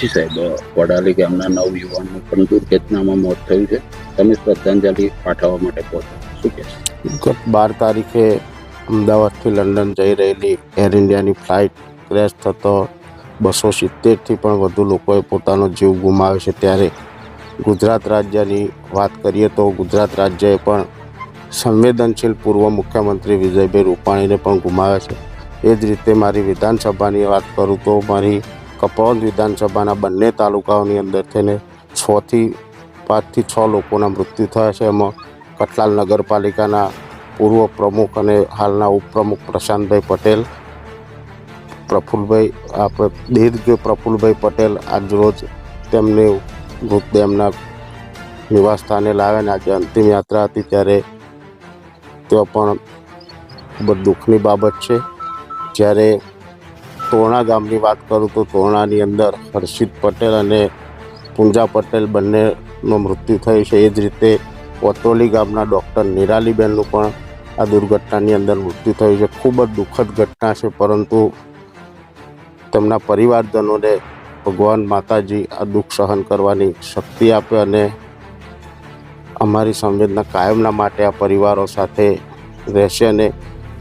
જી સાહેબ. વડાલી ગામના નવ યુવાનનું પણ દુર્ઘટનામાં મોત થયું છે. તમે શ્રદ્ધાંજલિ પાઠવવા માટે પહોંચો. શું કહેશો? ગત બાર તારીખે અમદાવાદથી લંડન જઈ રહેલી એર ઇન્ડિયાની ફ્લાઇટ ક્રેશ થતો બસો સિત્તેરથી પણ વધુ લોકોએ પોતાનો જીવ ગુમાવ્યો છે. ત્યારે ગુજરાત રાજ્યની વાત કરીએ તો ગુજરાત રાજ્યએ પણ સંવેદનશીલ પૂર્વ મુખ્યમંત્રી વિજયભાઈ રૂપાણીને પણ ગુમાવ્યા છે. એ જ રીતે મારી વિધાનસભાની વાત કરું તો મારી કપોલ વિધાનસભાના બંને તાલુકાઓની અંદર થઈને છથી પાંચથી છ લોકોના મૃત્યુ થયા છે. એમાં કઠલાલ નગરપાલિકાના પૂર્વ પ્રમુખ અને હાલના ઉપપ્રમુખ પ્રશાંતભાઈ પટેલ પ્રફુલભાઈ આપણે દીર્ઘ પ્રફુલભાઈ પટેલ આજરોજ તેમને મૃતદેહ એમના નિવાસ સ્થાને લાવ્યા અને આજે અંતિમ યાત્રા હતી ત્યારે તેઓ પણ ખૂબ જ દુઃખની બાબત છે. જ્યારે તોરણા ગામની વાત કરું તો તોરણાની અંદર હર્ષિત પટેલ અને પૂંજા પટેલ બંનેનું મૃત્યુ થયું છે. એ જ રીતે કોતોલી ગામના ડૉક્ટર નિરાલીબેનનું પણ આ દુર્ઘટનાની અંદર મૃત્યુ થયું છે. ખૂબ જ દુઃખદ ઘટના છે, પરંતુ તેમના પરિવારજનોને ભગવાન માતાજી આ દુઃખ સહન કરવાની શક્તિ આપે અને અમારી સંવેદના કાયમના માટે આ પરિવારો સાથે રહેશે. અને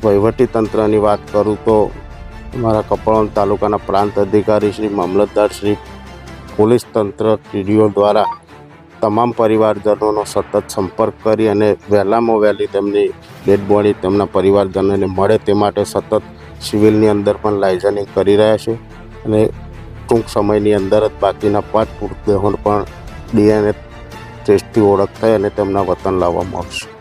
વહીવટી તંત્રની વાત કરું તો અમારા કપડવંજ તાલુકાના પ્રાંત અધિકારી શ્રી મામલતદાર શ્રી પોલીસ તંત્ર ટીડીઓ દ્વારા તમામ પરિવારજનોનો સતત સંપર્ક કરી અને વહેલામાં વહેલી તેમની ડેડ બોડી તેમના પરિવારજનોને મળે તે માટે સતત સિવિલની અંદર પણ લાઇઝનિંગ કરી રહ્યા છે અને ટૂંક સમયની અંદર જ બાકીના પાંચ મૃતદેહોને પણ ડીએનએ ટેસ્ટથી ઓળખ થઈ અને તેમના વતન લાવવામાં આવશે.